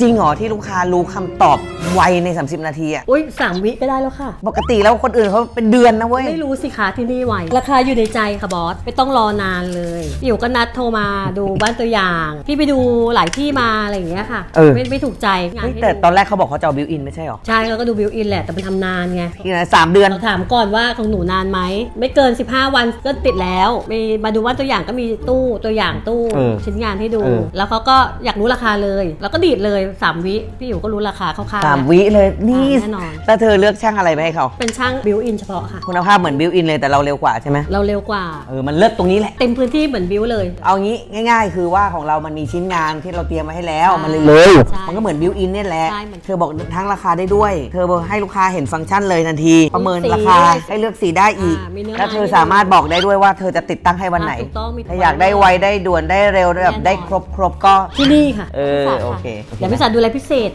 จริงเหรอที่ลูกค้ารู้คำตอบไวใน 30 นาทีอะอุ้ยสามวิก็ได้แล้วค่ะ ปกติแล้วคนอื่นเขาเป็นเดือนนะเว้ย ไม่รู้สิคะที่นี่ไวราคาอยู่ในใจค่ะบอส ไม่ต้องรอนานเลยอยู่ก็นัดโทรมาดูบ้านตัวอย่าง พี่ไปดูหลายที่มาอะไรอย่างเงี้ยค่ะเออ ไม่ไม่ถูกใจงานเฮ้ยให้แต่ดูตอนแรกเขาบอกเขาจะเอาบิวอินไม่ใช่หรอใช่แล้วก็ดูบิวอินแหละแต่ไปทำนานไงที่ไหนสามเดือน เราถามก่อนว่าของหนูนานไหมไม่เกิน 15 วันก็ติดแล้วมีมาดูว่าตัวอย่างก็มีตู้ตัวอย่างตู้เออชิ้นงานให้ดู เออ แล้วเขาก็อยากรู้ราคาเลย แล้วก็ดีดเลย3วิพี่อยู่ก็รู้ราคาคร่าวๆสามแล้ววิเลยนี่แน่นอนแล้วเธอเลือกช่างอะไรไปให้เขา เป็นช่างบิวอินเฉพาะค่ะ คุณภาพเหมือนบิวอินเลยแต่เราเร็วกว่าใช่ไหมเราเร็วกว่าเออมันเลิศตรงนี้แหละ เต็มพื้นที่เหมือนบิวเลย เอางี้ง่าย ๆ คือว่าของเรามันมีชิ้นงานที่เราเตรียมมาให้แล้วใช่มันเลยเลยใช่มันก็เหมือนบิวอินเนี่ยแหละ ใช่เหมือนเธอบอกทั้งราคาได้ด้วย เธอบอกให้ลูกค้าเห็นฟังก์ชันเลยทันที ประเมินสีราคาด้วยให้เลือกสีได้อีก อ่ามีเนื้อแล้วเธอลายให้สามารถบอกได้ด้วยว่าเธอจะติดตั้งให้วันไหนอ่าถูกต้องมีถ้าอยากได้ไวได้ด่วนได้เร็วได้แบบแน่นอนได้ครบครบๆก็ ที่นี่ค่ะเออพี่สาค่ะโอเค เดี๋ยวพี่สาดูแลพิเศษ